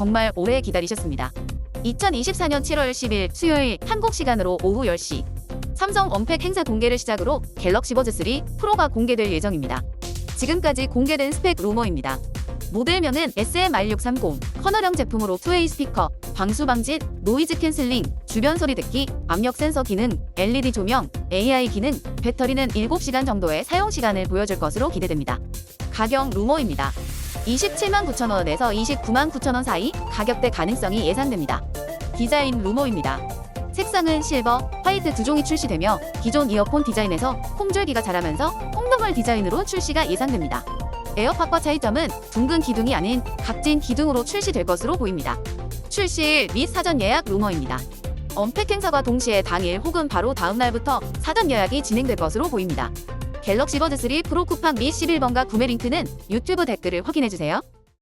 정말 오래 기다리셨습니다. 2024년 7월 10일 수요일 한국 시간으로 오후 10시 삼성 언팩 행사 공개를 시작으로 갤럭시 버즈 3 프로가 공개될 예정입니다. 지금까지 공개된 스펙 루머입니다. 모델명은 SM-R630, 커널형 제품으로 2웨이 스피커, 방수 방지, 노이즈 캔슬링, 주변 소리 듣기, 압력 센서 기능, LED 조명, AI 기능, 배터리는 7시간 정도의 사용 시간을 보여줄 것으로 기대됩니다. 가격 루머입니다. 27만 9천 원에서 29만 9천 원 사이 가격대 가능성이 예상됩니다. 디자인 루머입니다. 색상은 실버, 화이트 두 종이 출시되며 기존 이어폰 디자인에서 홈줄기가 자라면서 홈덩을 디자인으로 출시가 예상됩니다. 에어팟과 차이점은 둥근 기둥이 아닌 각진 기둥으로 출시될 것으로 보입니다. 출시일 및 사전 예약 루머입니다. 언팩 행사와 동시에 당일 혹은 바로 다음 날부터 사전 예약이 진행될 것으로 보입니다. 갤럭시 버즈 3 프로 쿠팡 및 11번가 구매 링크는 유튜브 댓글을 확인해주세요.